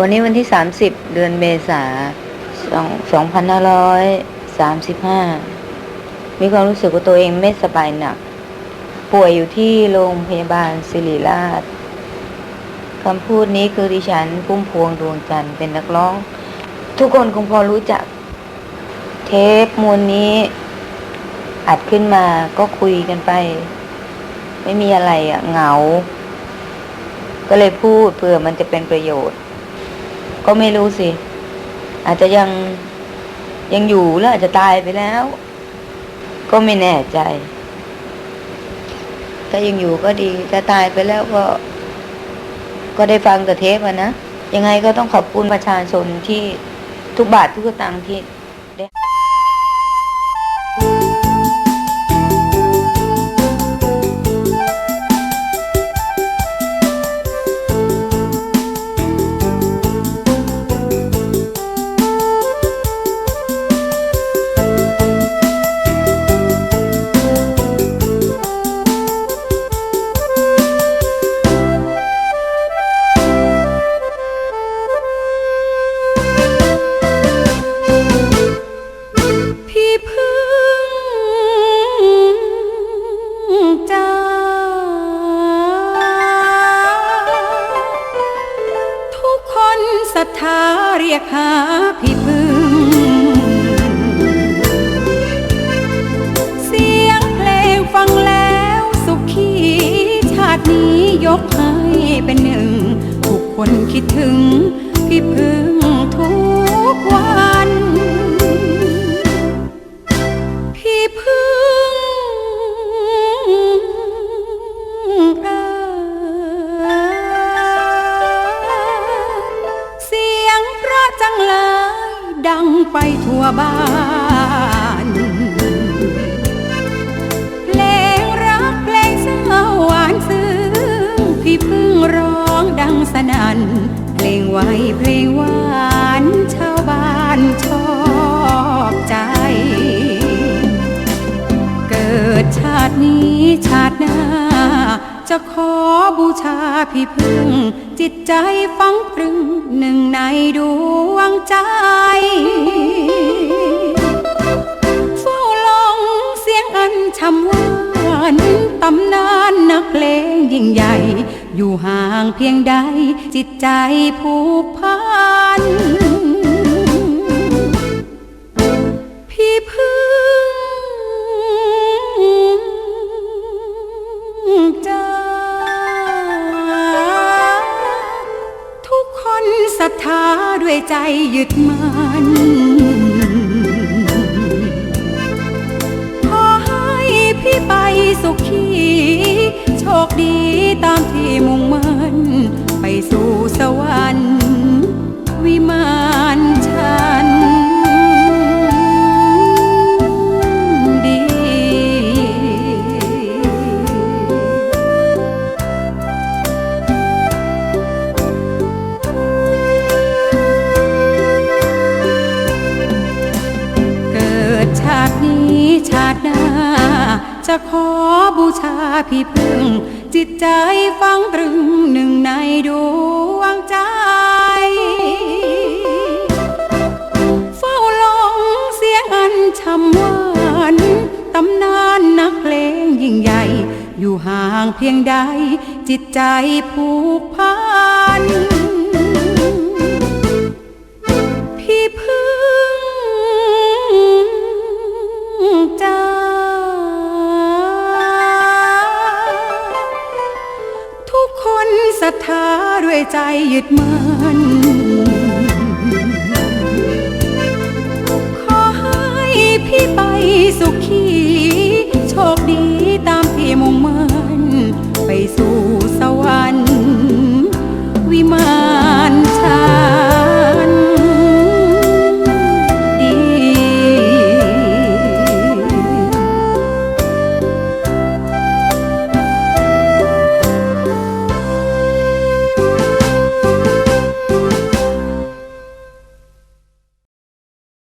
วันนี้วันที่ 30 เดือนเมษาสอง2535 มีความรู้สึกว่าตัวเองไม่สบายหนัก ป่วยอยู่ที่โรงพยาบาลศิริราชคำพูดนี้คือดิฉันพุ่มพวงดวงจันทร์เป็นนักร้อง ทุกคนคงพอรู้จัก เทปมวลนี้ อัดขึ้นมาก็คุยกันไป ไม่มีอะไรอะเหงา ก็เลยพูดเผื่อมันจะเป็นประโยชน์ ก็ไม่รู้สิ อาจจะยังยังอยู่แล้วอาจจะตายไปแล้ว ก็ไม่แน่ใจ ถ้ายังอยู่ก็ดีถ้าตายไปแล้วก็ ก็ได้ฟังแต่เทปอะนะยังไงก็ต้องขอบคุณประชาชนที่ทุกบาททุกตังค์ที่ ศรัทธาเรียกหาพี่พึ่ง ดังไปทั่วบ้านเพลงรักเพลงเศร้าหวานซึ้งพี่พึ่งร้องดังสนั่นเพลงไว้เพลงหวานชาวบ้านชอบใจ เกิดชาตินี้ชาติหน้า จะขอบูชาพี่พึ่ง จิตใจฟังตรึงหนึ่งในดวงใจเฝ้าลองเสียงอันชำวานตำนานนักเลงยิ่งใหญ่ อยู่ห่างเพียงใด จิตใจผูกพัน ศรัทธาด้วยใจยึดมันขอให้พี่ไปสุขี ชาติหน้า จะขอบูชาพี่พึ่ง จิตใจฟังตรึงหนึ่งในดวงใจ เฝ้าลองเสียงอันช่ำหวานตำนานนักเพลงยิ่งใหญ่ อยู่ห่างเพียงใด จิตใจผูกพัน ศรัทธาด้วยใจยึดมั่นขอให้พี่ไปสุขี